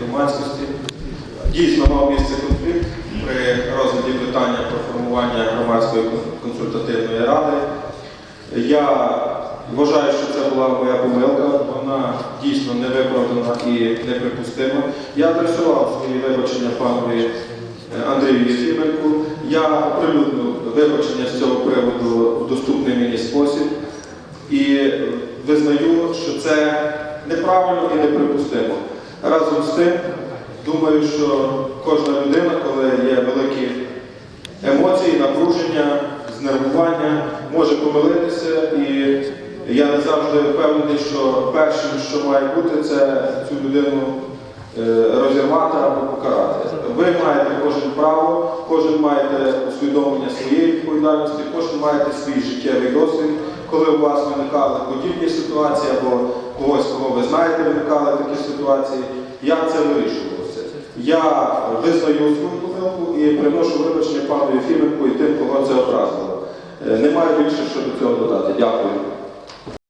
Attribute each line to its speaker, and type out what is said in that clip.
Speaker 1: громадськості. Дійсно мав місце конфлікт при розгляді питання про формування громадської консультативної ради. Я вважаю, що це була моя помилка, вона дійсно невиправдана і неприпустима. Я адресував свої вибачення панові е, Андрію Єфіменку. Я оприлюднив вибачення з цього приводу в доступний мені спосіб і визнаю, що це неправильно і неприпустимо. Разом з тим, думаю, що кожна людина, коли є великі емоції, напруження, знервування, може помилитися, і я не завжди впевнений, що першим, що має бути, це цю людину е, розірвати або покарати. Ви маєте кожен право, кожен маєте усвідомлення своєї відповідальності, кожен маєте свій життєвий досвід, коли у вас виникали подібні ситуації або когось, кого ви знаєте, виникали такі ситуації. Я це вирішувалося? Я визнаю свою помилку і приношу вибачення пану Єфіменку і тим, кого це образило. Е, Немає більше що до цього додати. Дякую.